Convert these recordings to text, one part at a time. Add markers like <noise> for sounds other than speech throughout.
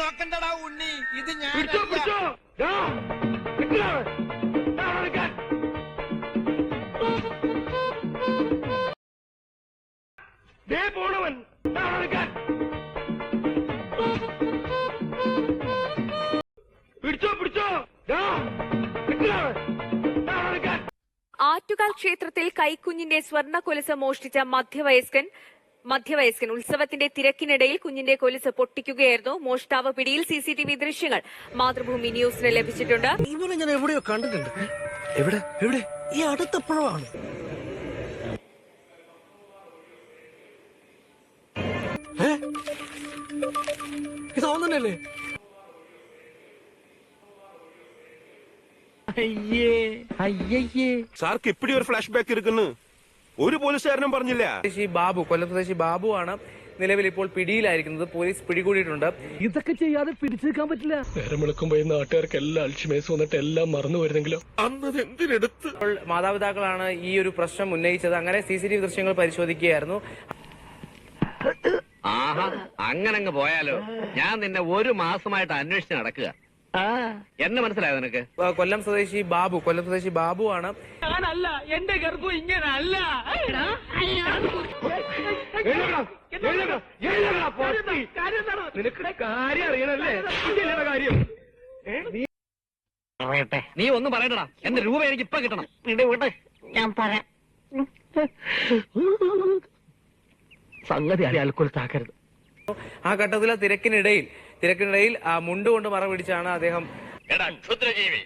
നോക്കണ്ടടാ ഉണ്ണി. ഇത് ഞാൻ. പോണവൻ. പിടിച്ചോ പിടിച്ചോ. ആറ്റുകാൽ ക്ഷേത്രത്തിൽ കൈക്കുഞ്ഞിന്റെ സ്വർണ കൊലസ മോഷ്ടിച്ച മധ്യവയസ്കൻ മധ്യവയസ്കൻ ഉത്സവത്തിന്റെ തിരക്കിനിടയിൽ കുഞ്ഞിന്റെ കൊലുസ് പൊട്ടിക്കുകയായിരുന്നു. മോഷ്ടാവ് പിടിയിൽ സി സി ടി വി ദൃശ്യങ്ങൾ മാതൃഭൂമി ന്യൂസിന് ലഭിച്ചിട്ടുണ്ട്. ഇവനെ ഞാൻ എവിടെയോ കണ്ടിട്ടുണ്ട്. എവിടെ? എവിടെ? ഈ അടുത്തപ്പോഴാണ് ഇത് അയ്യേ. അയ്യേ സാർക്ക് ഇപ്പടി ഒരു ഫ്ലാഷ് ബാക്ക് ഇരിക്കുന്നു ഒരു പോലീസുകാരനും പറഞ്ഞില്ല. സ്വദേശി ബാബു കൊല്ലം സ്വദേശി ബാബു ആണ് നിലവിൽ ഇപ്പോൾ പിടിയിലായിരിക്കുന്നത്. പോലീസ് പിടികൂടിയിട്ടുണ്ട്. ഇതൊക്കെ ചെയ്യാതെ പിടിച്ചെടുക്കാൻ പറ്റില്ല. നേരം വിളിക്കുമ്പോ ഈ നാട്ടുകാർക്ക് എല്ലാം അൽഷിമേസ് വന്നിട്ട് എല്ലാം മറന്നു വരുന്നെങ്കിലും അന്നത് എന്തിനെടുത്ത്? ഇപ്പോൾ മാതാപിതാക്കളാണ് ഈ ഒരു പ്രശ്നം ഉന്നയിച്ചത്. അങ്ങനെ സി സി ടി വി ദൃശ്യങ്ങൾ പരിശോധിക്കുകയായിരുന്നു. ആഹാ അങ്ങനങ്ങ് പോയാലോ. ഞാൻ നിന്നെ ഒരു മാസമായിട്ട് അന്വേഷിച്ച് നടക്കുക. എന്നെ മനസ്സിലായോ നിനക്ക്? കൊല്ലം സ്വദേശി ബാബു കൊല്ലം സ്വദേശി ബാബു ആണ് എഴുന്നേൽക്കണം, എഴുന്നേൽക്കണം, എഴുന്നേൽക്കണം, പോsti. നിനക്ക് കാര്യം അറിയണല്ലേ? കാര്യം? നീ നീ ഒന്നും പറയണ്ടടാ. എന്റെ രൂപ എനിക്ക് ഇപ്പൊ കിട്ടണം. ഞാൻ പറയാം. സംഗതി അയാൾക്കൊരുത്താക്കരുത് ആ ഘട്ടത്തിലെ തിരക്കിനിടയിൽ തിരക്കിനിടയിൽ ആ മുണ്ട് കൊണ്ട് മറ പിടിച്ചാണ് അദ്ദേഹം ക്ഷുദ്രജീവി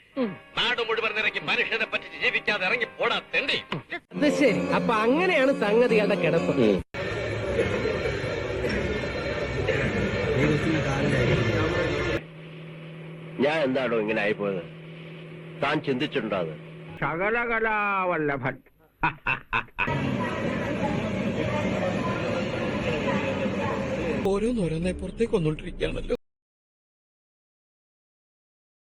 നാട് മുഴുവൻ മനുഷ്യനെ പറ്റി ജീവിക്കാതെ ഇറങ്ങി പോടാ തെണ്ടി. അത് ശരി. അപ്പൊ അങ്ങനെയാണ് സംഗതികളുടെ കിടപ്പ്. ഞാൻ എന്താണോ ഇങ്ങനെ ആയിപ്പോയത്? താൻ ചിന്തിച്ചിട്ടുണ്ടോ അത്? ശകലകലാവല്ലഭൻ <laughs> ഓരോന്നോരോന്നെ പുറത്തേക്ക് വന്നോണ്ടിരിക്കുകയാണല്ലോ.